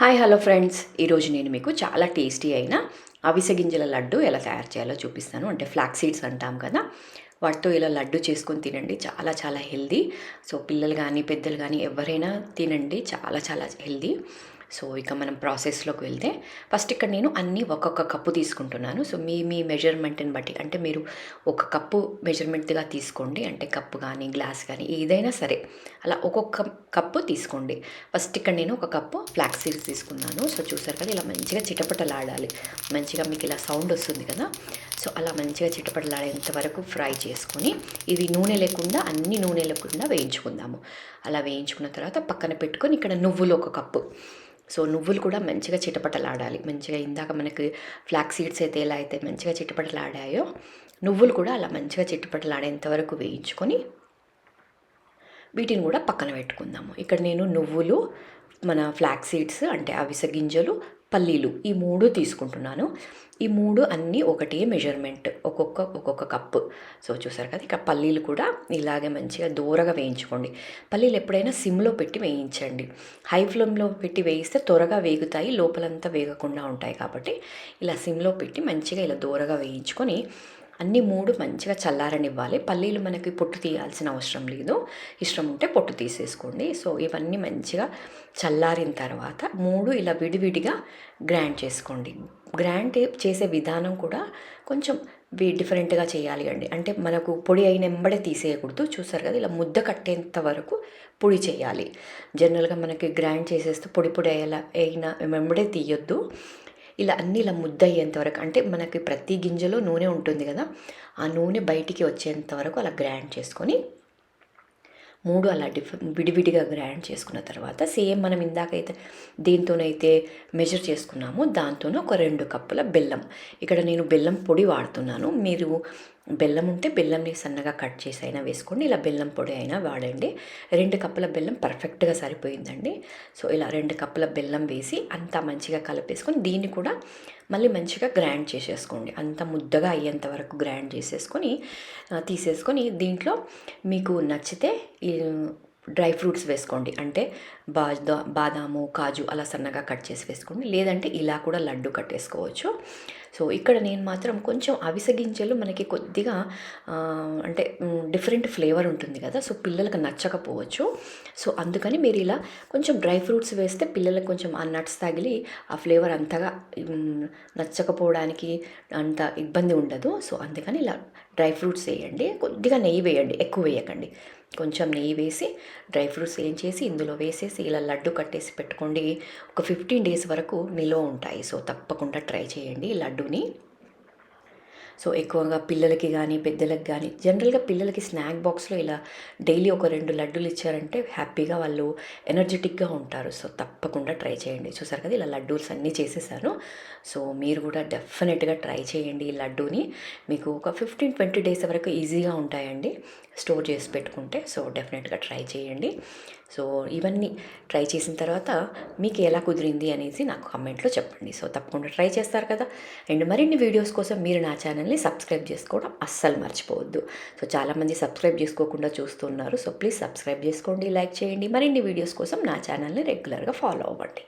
Hi hello friends. ఈరోజు నేను మీకు చాలా టేస్టీ అయిన అవిసె గింజల లడ్డు ఎలా తయారు చేయాలో చూపిస్తాను. అంటే ఫ్లాక్ సీడ్స్ అంటాం కదా. వాటితో ఇలా లడ్డు చేసుకొని తినండి. చాలా చాలా హెల్దీ. సో పిల్లలు కానీ పెద్దలు కానీ ఎవరైనా తినండి. చాలా చాలా హెల్దీ. సో ఇక మనం ప్రాసెస్లోకి వెళ్తే ఫస్ట్ ఇక్కడ నేను అన్నీ ఒక్కొక్క కప్పు తీసుకుంటున్నాను. సో మీ మీ మెజర్మెంట్ని బట్టి అంటే మీరు ఒక కప్పు మెజర్మెంట్గా తీసుకోండి. అంటే కప్పు కానీ గ్లాస్ కానీ ఏదైనా సరే అలా ఒక్కొక్క కప్పు తీసుకోండి. ఫస్ట్ ఇక్కడ నేను ఒక కప్పు ఫ్లాక్ సీడ్స్ తీసుకున్నాను. సో చూసారు కదా ఇలా మంచిగా చిటపటలాడాలి. మంచిగా మీకు ఇలా సౌండ్ వస్తుంది కదా. సో అలా మంచిగా చిటపటలాడేంత వరకు ఫ్రై చేసుకొని ఇది నూనె లేకుండా అన్ని నూనె లేకుండా వేయించుకుందాము. అలా వేయించుకున్న తర్వాత పక్కన పెట్టుకొని ఇక్కడ నువ్వులు ఒక కప్పు. సో నువ్వులు కూడా మంచిగా చిటపటలాడాలి. మంచిగా ఇందాక మనకి ఫ్లాక్ సీడ్స్ అయితే ఎలా అయితే మంచిగా చిటపటలాడాయో నువ్వులు కూడా అలా మంచిగా చిటపటలాడేంత వరకు వేయించుకొని వీటిని కూడా పక్కన పెట్టుకుందాము. ఇక్కడ నేను నువ్వులు మన ఫ్లాక్ సీడ్స్ అంటే అవిసె గింజలు పల్లీలు. ఈ మూడు తీసుకుంటున్నాను. ఈ మూడు అన్నీ ఒకటే మెజర్మెంట్ ఒక్కొక్క ఒక్కొక్క కప్పు సో చూసారు కదా ఇక పల్లీలు కూడా ఇలాగే మంచిగా దూరగా వేయించుకోండి. పల్లీలు ఎప్పుడైనా సిమ్లో పెట్టి వేయించండి. హై ఫ్లేమ్లో పెట్టి వేయిస్తే త్వరగా వేగుతాయి లోపలంతా వేగకుండా ఉంటాయి కాబట్టి ఇలా సిమ్లో పెట్టి మంచిగా ఇలా దూరగా వేయించుకొని అన్ని మూడు మంచిగా చల్లారనివ్వాలి. పల్లీలు మనకి పొట్టు తీయాల్సిన అవసరం లేదు. ఇష్టం ఉంటే పొట్టు తీసేసుకోండి. సో ఇవన్నీ మంచిగా చల్లారిన తర్వాత మూడు ఇలా విడివిడిగా గ్రైండ్ చేసుకోండి. గ్రైండ్ చేసే విధానం కూడా కొంచెం డిఫరెంట్గా చేయాలి అండి. అంటే మనకు పొడి అయిన ఎంబడే తీసేయకూడదు. చూసారు కదా ఇలా ముద్ద కట్టేంత వరకు పొడి చేయాలి. జనరల్గా మనకి గ్రైండ్ చేసేస్తే పొడి పొడి అయ్యేలా అయినా వెంబడే తీయొద్దు. ఇలా అన్నీ ఇలా ముద్ద అయ్యేంత వరకు అంటే మనకి ప్రతి గింజలో నూనె ఉంటుంది కదా ఆ నూనె బయటికి వచ్చేంత వరకు అలా గ్రైండ్ చేసుకొని మూడు అలా డిఫ విడివిడిగా గ్రైండ్ చేసుకున్న తర్వాత సేమ్ మనం ఇందాకైతే దీంతోనైతే మెజర్ చేసుకున్నామో దాంతోనే ఒక రెండు కప్పుల బెల్లం. ఇక్కడ నేను బెల్లం పొడి వాడుతున్నాను. మీరు బెల్లం ఉంటే బెల్లంని సన్నగా కట్ చేసి అయినా వేసుకోండి. ఇలా బెల్లం పొడి అయినా వాడండి. రెండు కప్పుల బెల్లం పర్ఫెక్ట్గా సరిపోయిందండి. సో ఇలా రెండు కప్పుల బెల్లం వేసి అంతా మంచిగా కలిపేసుకొని దీన్ని కూడా మళ్ళీ మంచిగా గ్రైండ్ చేసేసుకోండి. అంత ముద్దగా అయ్యేంత వరకు గ్రైండ్ చేసేసుకొని తీసేసుకొని దీంట్లో మీకు నచ్చితే డ్రై ఫ్రూట్స్ వేసుకోండి. అంటే బాదా బాదాము కాజు అలా సన్నగా కట్ చేసి వేసుకోండి. లేదంటే ఇలా కూడా లడ్డు కట్టేసుకోవచ్చు. సో ఇక్కడ నేను మాత్రం కొంచెం అవిసె గింజలు మనకి కొద్దిగా అంటే డిఫరెంట్ ఫ్లేవర్ ఉంటుంది కదా. సో పిల్లలకు నచ్చకపోవచ్చు. సో అందుకని మీరు ఇలా కొంచెం డ్రై ఫ్రూట్స్ వేస్తే పిల్లలకు కొంచెం ఆ నట్స్ తగిలి ఆ ఫ్లేవర్ అంతగా నచ్చకపోవడానికి అంత ఇబ్బంది ఉండదు. సో అందుకని ఇలా డ్రై ఫ్రూట్స్ వేయండి. కొద్దిగా నెయ్యి వేయండి. ఎక్కువ వేయకండి. కొంచెం నెయ్యి వేసి డ్రై ఫ్రూట్స్ ఏం చేసి ఇందులో వేసేసి ఇలా లడ్డు కట్టేసి పెట్టుకోండి. ఒక ఫిఫ్టీన్ డేస్ వరకు నిలువ ఉంటాయి. సో తప్పకుండా ట్రై చేయండి లడ్డుని. సో ఎక్కువగా పిల్లలకి కానీ పెద్దలకి కానీ జనరల్గా పిల్లలకి స్నాక్ బాక్స్లో ఇలా డైలీ ఒక రెండు లడ్డూలు ఇచ్చారంటే హ్యాపీగా వాళ్ళు ఎనర్జెటిక్గా ఉంటారు. సో తప్పకుండా ట్రై చేయండి. చూసారు కదా ఇలా లడ్డూస్ అన్నీ చేసేసాను. సో మీరు కూడా డెఫినెట్గా ట్రై చేయండి ఈ లడ్డూని. మీకు ఒక ఫిఫ్టీన్ ట్వంటీ డేస్ వరకు ఈజీగా ఉంటాయండి స్టోర్ చేసి పెట్టుకుంటే. సో డెఫినెట్గా ట్రై చేయండి. సో ఇవన్నీ ట్రై చేసిన తర్వాత మీకు ఎలా కుదిరింది అనేసి నాకు కమెంట్లో చెప్పండి. సో తప్పకుండా ట్రై చేస్తారు కదా. అండ్ మరిన్ని వీడియోస్ కోసం మీరు నా ఛానల్ ఛానల్ని సబ్స్క్రైబ్ చేసుకోవడం అస్సలు మర్చిపోవద్దు. సో చాలామంది సబ్స్క్రైబ్ చేసుకోకుండా చూస్తున్నారు. సో ప్లీజ్ సబ్స్క్రైబ్ చేసుకోండి లైక్ చేయండి. మరిన్ని వీడియోస్ కోసం నా ఛానల్ని రెగ్యులర్గా ఫాలో అవ్వండి.